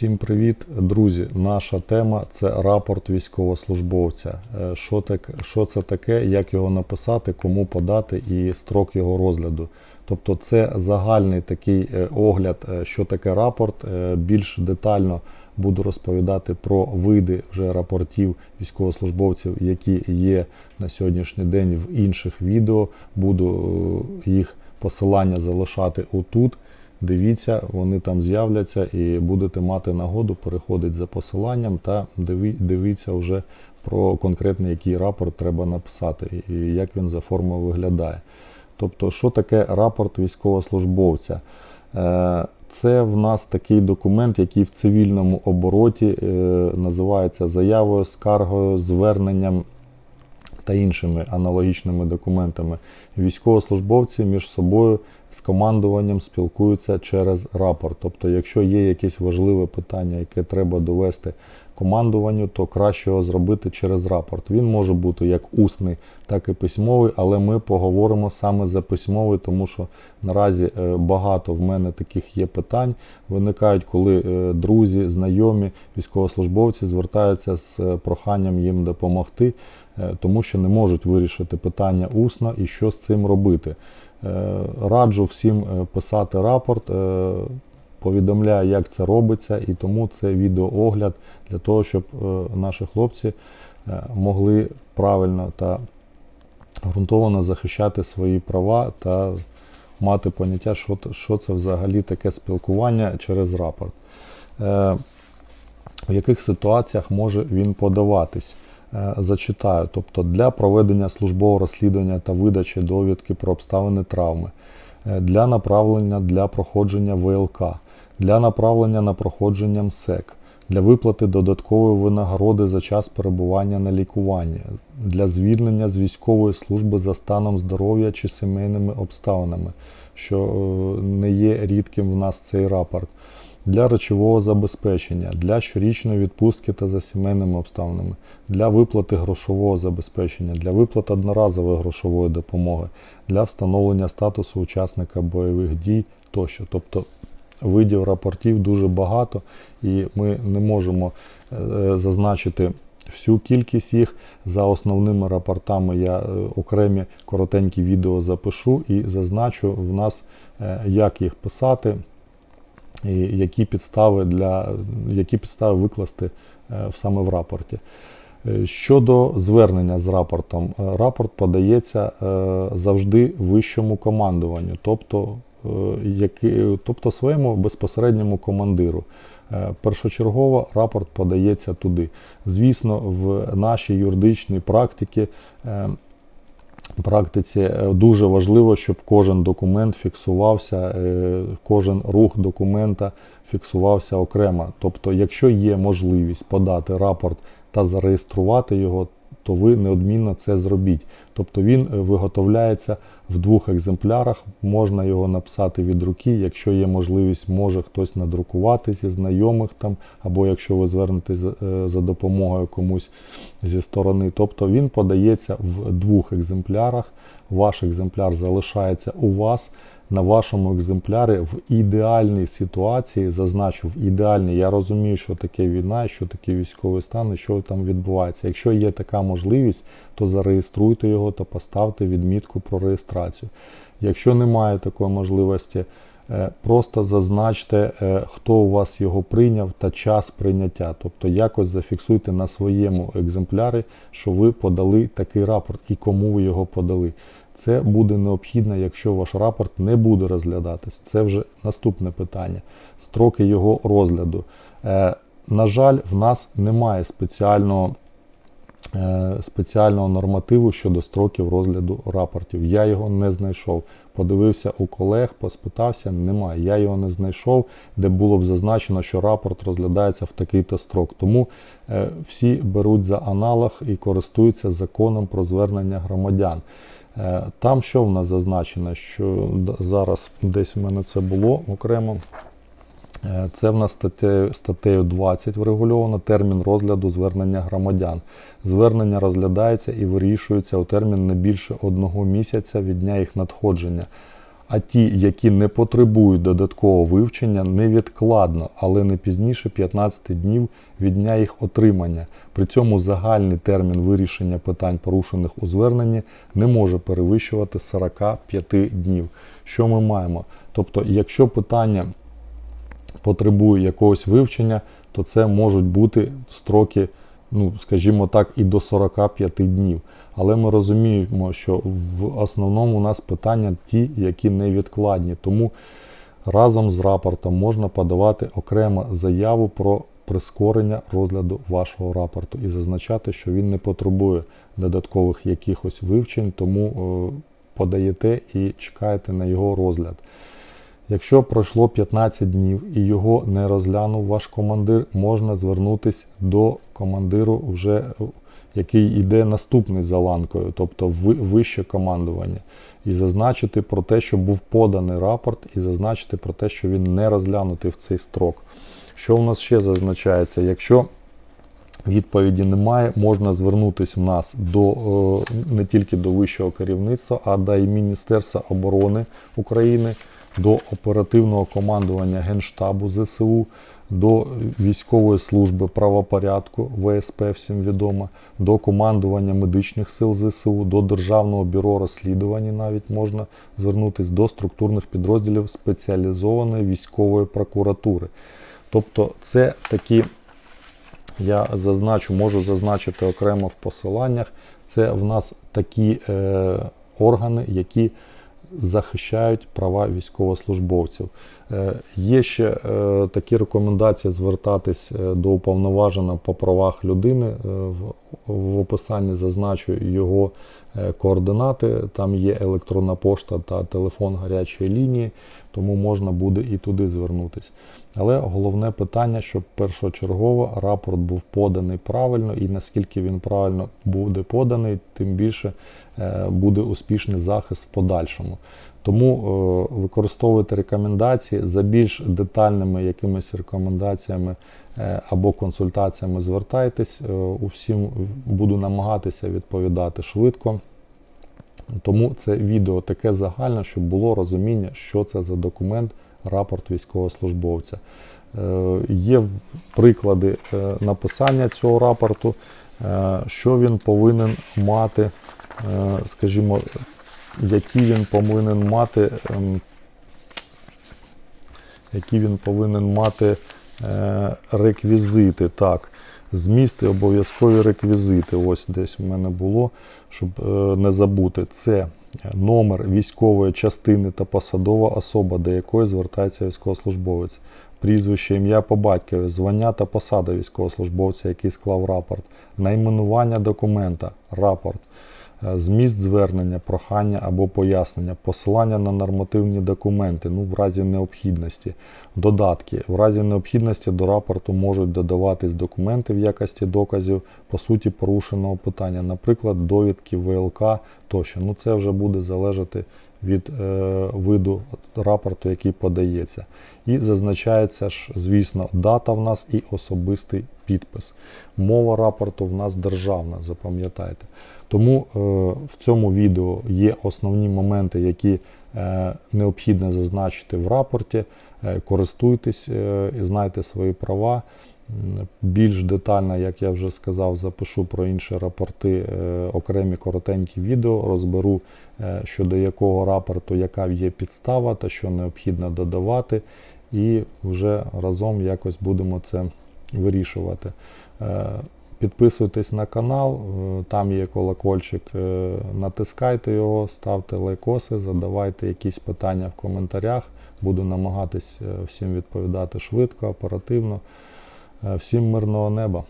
Всім привіт, друзі! Наша тема це рапорт військовослужбовця. Е, Що, так, що це таке, як його написати, кому подати і строк його розгляду. Тобто це загальний такий е, огляд, е, що таке рапорт. Більш детально буду розповідати про види вже рапортів військовослужбовців, які є на сьогоднішній день в інших відео. Буду їх посилання залишати отут. Дивіться, вони там з'являться і будете мати нагоду переходити за посиланням та дивіться вже про конкретний який рапорт треба написати і як він за формою виглядає. Тобто, що таке рапорт військовослужбовця? Е, Це в нас такий документ, який в цивільному обороті е, називається заявою, скаргою, зверненням та іншими аналогічними документами. Військовослужбовці між собою з командуванням спілкуються через рапорт. Тобто, якщо є якесь важливе питання, яке треба довести командуванню, то краще його зробити через рапорт. Він може бути як усний, так і письмовий, але ми поговоримо саме за письмовий, тому що наразі е, багато в мене таких є питань. Виникають, коли е, друзі, знайомі, військовослужбовці звертаються з е, проханням їм допомогти, тому що не можуть вирішити питання усно і що з цим робити. Раджу всім писати рапорт, повідомляю, як це робиться, і тому це відеоогляд для того, щоб е, наші хлопці е, могли правильно та ґрунтовано захищати свої права та мати поняття, що, що це взагалі таке спілкування через рапорт. Е, В яких ситуаціях може він подаватись? Зачитаю, тобто для проведення службового розслідування та видачі довідки про обставини травми, для направлення для проходження ВЛК, для направлення на проходження МСЕК, для виплати додаткової винагороди за час перебування на лікуванні, для звільнення з військової служби за станом здоров'я чи сімейними обставинами, що е, не є рідким в нас цей рапорт, для речового забезпечення, для щорічної відпустки та за сімейними обставинами, для виплати грошового забезпечення, для виплати одноразової грошової допомоги, для встановлення статусу учасника бойових дій тощо. Тобто видів рапортів дуже багато, і ми не можемо е, зазначити всю кількість їх. За основними рапортами я е, окремі коротенькі відео запишу і зазначу в нас, е, як їх писати, і які підстави для які підстави викласти саме в рапорті. Щодо звернення з рапортом, рапорт подається завжди вищому командуванню, тобто, е, які, тобто своєму безпосередньому командиру. Е, Першочергово рапорт подається туди. Звісно, в нашій юридичній практиці е, практиці дуже важливо, щоб кожен документ фіксувався, кожен рух документа фіксувався окремо. Тобто, якщо є можливість подати рапорт та зареєструвати його, то ви неодмінно це зробіть. Тобто він е, виготовляється в двох екземплярах, можна його написати від руки. Якщо є можливість, може хтось надрукувати зі знайомих там, або якщо ви звернетесь е, за допомогою комусь зі сторони. Тобто він подається в двох екземплярах. Ваш екземпляр залишається у вас. На вашому екземплярі в ідеальній ситуації зазначу в ідеальній. Я розумію, що таке війна, що таке військовий стан і що там відбувається. Якщо є така можливість, то зареєструйте його та поставте відмітку про реєстрацію. Якщо немає такої можливості, е, просто зазначте, е, хто у вас його прийняв та час прийняття. Тобто якось зафіксуйте на своєму екземплярі, що ви подали такий рапорт і кому ви його подали. Це буде необхідно, якщо ваш рапорт не буде розглядатись. Це вже наступне питання. Строки його розгляду. Е, на жаль, в нас немає спеціального, е, спеціального нормативу щодо строків розгляду рапортів. Я його не знайшов. Подивився у колег, поспитався, немає. Я його не знайшов, де було б зазначено, що рапорт розглядається в такий-то строк. Тому е, всі беруть за аналог і користуються законом про звернення громадян. Е, Там що в нас зазначено, що зараз десь в мене це було окремо. Е, Це в нас статтею, статтею 20 врегульовано термін розгляду звернення громадян. Звернення розглядається і вирішується у термін не більше одного місяця від дня їх надходження. А ті, які не потребують додаткового вивчення, невідкладно, але не пізніше 15 днів від дня їх отримання. При цьому загальний термін вирішення питань, порушених у зверненні, не може перевищувати 45 днів. Що ми маємо? Тобто, якщо питання потребує якогось вивчення, то це можуть бути строки, ну, скажімо так, і до 45 днів. Але ми розуміємо, що в основному у нас питання ті, які невідкладні. Тому разом з рапортом можна подавати окремо заяву про прискорення розгляду вашого рапорту і зазначати, що він не потребує додаткових якихось вивчень, тому е, подаєте і чекаєте на його розгляд. Якщо пройшло 15 днів і його не розглянув ваш командир, можна звернутися до командиру, вже, який йде наступний за ланкою, тобто ви- вище командування, і зазначити про те, що був поданий рапорт, і зазначити про те, що він не розглянутий в цей строк. Що у нас ще зазначається? Якщо відповіді немає, можна звернутися в нас до е, не тільки до вищого керівництва, а до і Міністерства оборони України, до оперативного командування Генштабу ЗСУ, до військової служби правопорядку ВСП, всім відомо, до командування медичних сил ЗСУ, до Державного бюро розслідувань навіть можна звернутися до структурних підрозділів спеціалізованої військової прокуратури. Тобто це такі я зазначу, можу зазначити окремо в посиланнях. Це в нас такі е, органи, які захищають права військовослужбовців. Е, є ще е, такі рекомендації звертатись е, до уповноваженого по правах людини. Е, в, в описанні зазначу його е, координати. Там є електронна пошта та телефон гарячої лінії, тому можна буде і туди звернутися. Але головне питання, щоб першочергово рапорт був поданий правильно, і наскільки він правильно буде поданий, тим більше е, буде успішний захист в подальшому. Тому е, використовуйте рекомендації за більш детальними якимись рекомендаціями е, або консультаціями звертайтесь. Усім буду намагатися відповідати швидко. Тому це відео таке загальне, щоб було розуміння, що це за документ, рапорт військовослужбовця. Е, Є приклади е, написання цього рапорту, е, що він повинен мати, скажімо, які він повинен мати, ем, які він повинен мати реквізити. Так, зміст і обов'язкові реквізити. Ось десь в мене було, щоб не забути. Це номер військової частини та посадова особа, до якої звертається військовослужбовець. Прізвище, ім'я по батькові, звання та посада військовослужбовця, який склав рапорт, найменування документа, рапорт, зміст звернення, прохання або пояснення, посилання на нормативні документи, ну в разі необхідності, додатки. В разі необхідності до рапорту можуть додаватись документи в якості доказів по суті порушеного питання, наприклад, довідки ВЛК тощо. Ну це вже буде залежати від е, виду рапорту, який подається. І зазначається ж, звісно, дата в нас і особистий підпис. Мова рапорту в нас державна, запам'ятайте. Тому е, в цьому відео є основні моменти, які е, необхідно зазначити в рапорті. Е, користуйтесь е, і знайте свої права. Більш детально, як я вже сказав, запишу про інші рапорти, е, окремі коротенькі відео, розберу е, щодо якого рапорту, яка є підстава та що необхідно додавати, і вже разом якось будемо це вирішувати. Е, Підписуйтесь на канал, е, там є колокольчик, е, натискайте його, ставте лайкоси, задавайте якісь питання в коментарях. Буду намагатись всім відповідати швидко, оперативно. Всім мирного неба!